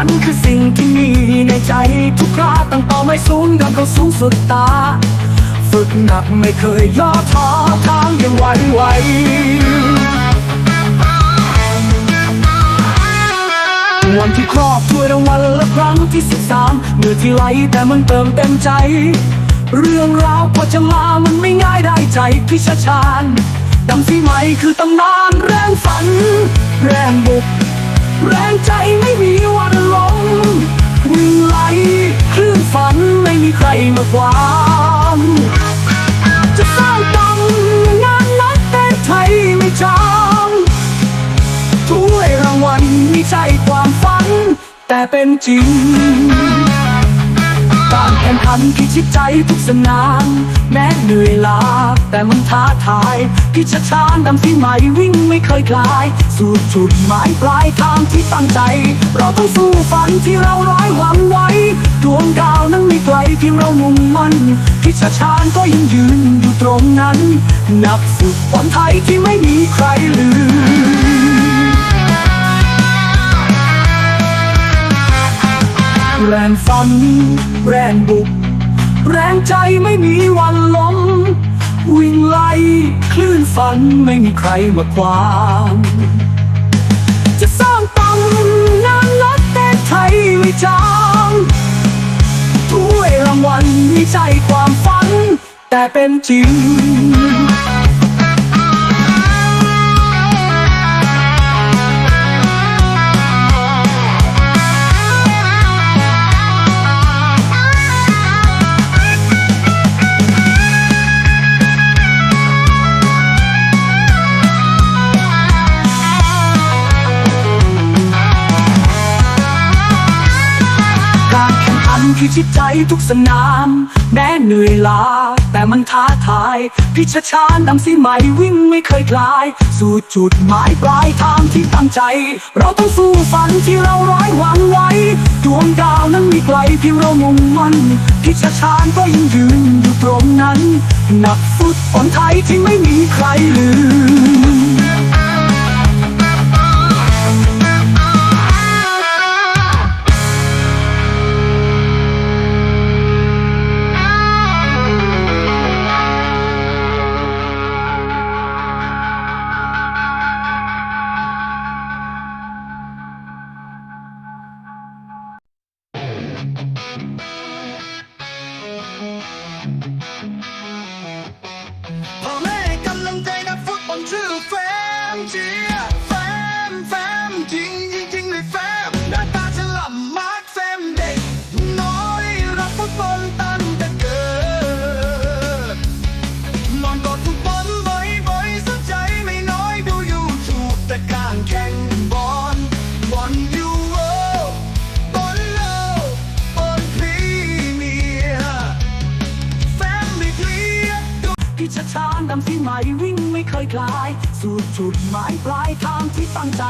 ันคือสิ่งที่มีในใจทุกคราตั้งเป้าไม่สูงดังเขาสูงสุดตา ฝึกหนักไม่เคยย่อท้อทางยังไหวไหววันที่ครอบถ้วยรางวัลและครั้งที่สิบสามเมื่อที่ไหลแต่มันเติมเต็มใจ เรื่องราวพอจะลามันไม่ง่ายได้ใจพิชชาญดำสีไหมคือตำนานแรงฝัน แรงบุก แรงใจไม่มีวัน ฝันไม่มีใครมาขวางจะสร้างตำงานนักเตะไทยไม่จางถ้วยรางวัลไม่ใช่ความฝัน แต่เป็นจริงการแข่งขันพิชิตใจทุกสนามแม้เหนื่อยล้าแต่มันท้าทายพิชชานดำที่ใหม่วิ่งไม่เคยคลาย สู่จุดหมายปลายทางที่ตั้งใจ เราต้องสู้ฝันที่เราร้อยหวังไว้ดวง พียงเรามุ่งมั่นพิชชานก็ยังยืนอยู่ตรงนั้น นักฝึกบอลไทยที่ไม่มีใครลืมแรงฝัน แรงบุก แรงใจไม่มีวันล้ม วิ่งไล่คลื่นฝันไม่มีใครมาขวางจะสร้างตำนานนักเตะไทยไม่จางางวัลไม่ใช่ความฝัน แต่เป็นจริง ข่งขันพิชิตใจทุกสนาม แม้เหนื่อยล้าแต่มันท้าทาย พิชชานดำสีใหม่วิ่งไม่เคยคลาย สู่จุดหมายปลายทางที่ตั้งใจ เราต้องสู้ฝันที่เราร้อยหวังไว้ ดวงดาวนั้นมีไกลเพียงเรามุ่งมันพิชชานก็ยังยืนอยู่ตรงนั้น นักฟุตบอลไทยที่ไม่มีใครลืม ที่ชชานำสีใหม่วิ่งไม่เคยคลาย สู่จุดหมายปลายทางที่ตั้งใจ